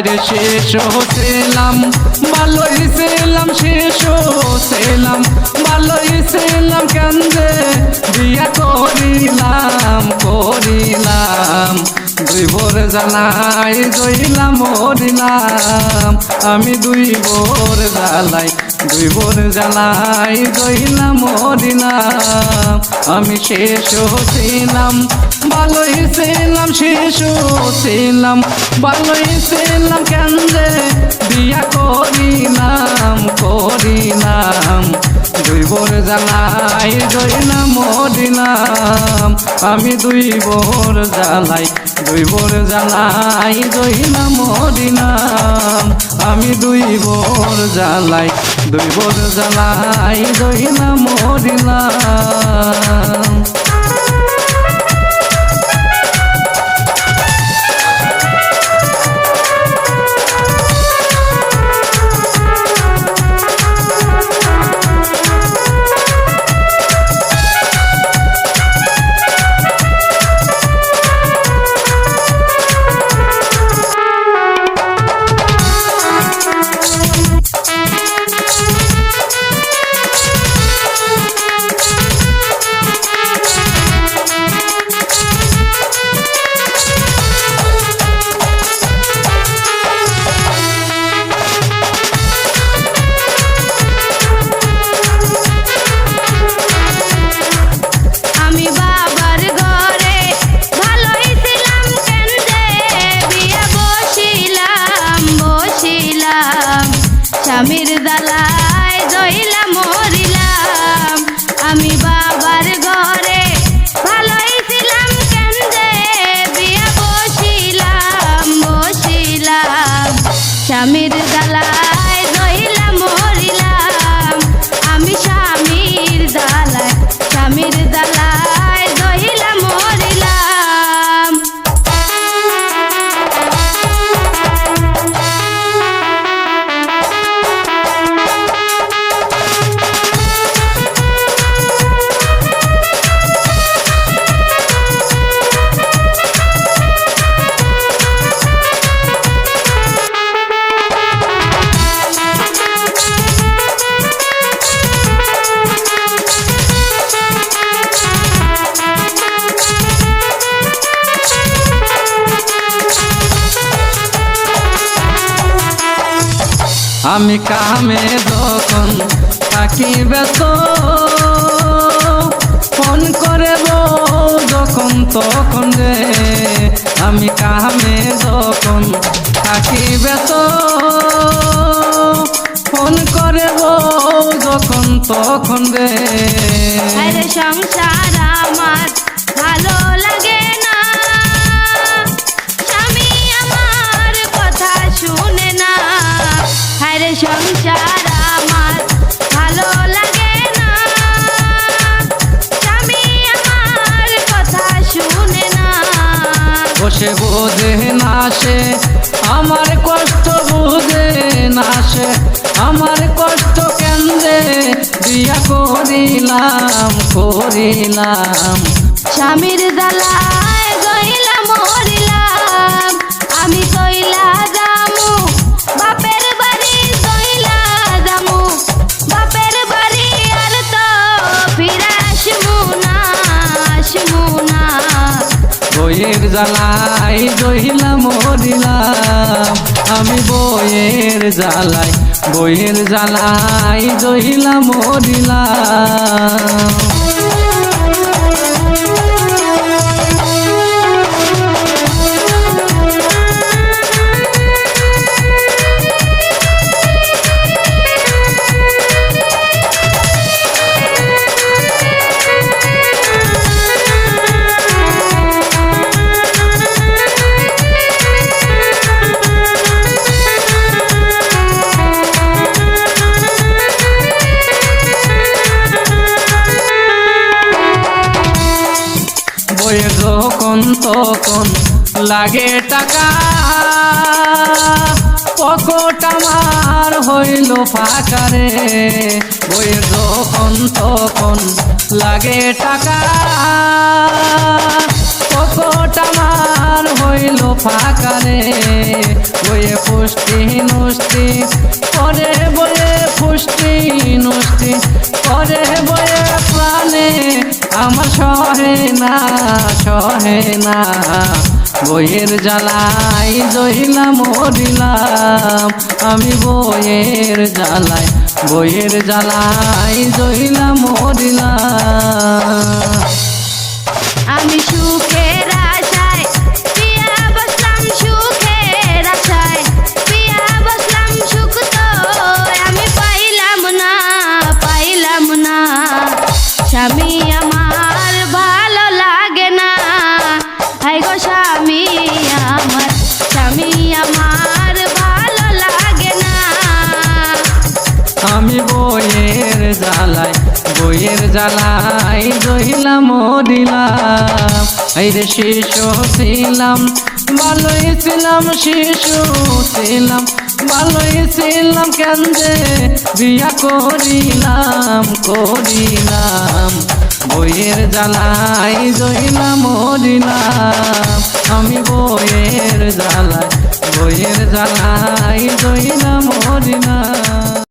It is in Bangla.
আরে শেষ হছিলাম ভালোই ছিলাম, শেষ হছিলাম ভালোই ছিলাম কেন্দ্রে বিয়া করিলাম করিলাম। দুই ভোর জ্বালাই জইলাম মরিলাম। আমি দুই ভোর জ্বালাই দুই ভোর জ্বালাই জইলাম মরিলাম। আমি শেষ হছিলাম ভালোই ছিলাম শেষ ছিলাম, ভালোই ছিলাম কেন্দ্রে। বিয়া করিলাম করিলাম, দুই বোর জ্বালাই জইলাম মরিলাম। আমি দুই বোর জ্বালাই, দুই বোর জ্বালাই জইলাম মরিলাম। আমি দুই বোর জ্বালাই, দুই বোর জ্বালাই জইলাম মরিলাম। বসিলাম স্বামীর দালায় জইলাম মরিলাম। আমি বাবার ঘরে ভালোই ছিলাম, কেন্দ্রে বিয়া বসিলাম বসিলাম। স্বামীর আমি কামে যখন থাকি ব্যস্ত, ফোন করে যখন তখন রে। আমি কামে যখন থাকি ব্যস্ত, ফোন করে যখন তখন রে। না সে আমার কষ্ট বুঝে না আসে। আমার কষ্ট কেন্দ্রে বিয়া করিলাম করিলাম। স্বামীর দালায় গইলাম মরিলাম, আমি কইলা যামু জ্বালাই জহিলা মরিলাম। আমি বইয়ের জ্বালাই বইয়ের জ্বালাই জহিলা মরিলাম। বইয়ের যখন তখন লাগে টাকা। পকট আমার হইল ফাঁকারে বইয়ের যখন তখন লাগে টাকা। পকট আমার হইল ফাঁকারে বয়ে পুষ্টি নষ্টি করে বয়ে পুষ্টি নষ্টি করে বয়ে আমার সহে না সহে না। বইয়ের জ্বালাই জহিলাম মরিলাম। আমি বইয়ের জ্বালাই বইয়ের জ্বালাই জহিলাম মরিলাম। আমি সুখের স্বামী আমার স্বামী আমার ভালো লাগে আমি বইয়ের জ্বালাই বইয়ের জ্বালাই জহিলা মরিলাম। এই রে শিশু ছিলাম, ভালোই ছিলাম, শিশু ছিলাম। ভালোই ছিলাম কেন্দ্রে, বিয়া করিলাম করিলাম। বইয়ের জ্বালাই জইলাম মরিলাম। আমি বইয়ের জ্বালাই বইয়ের জ্বালাই জইলাম মরিলাম।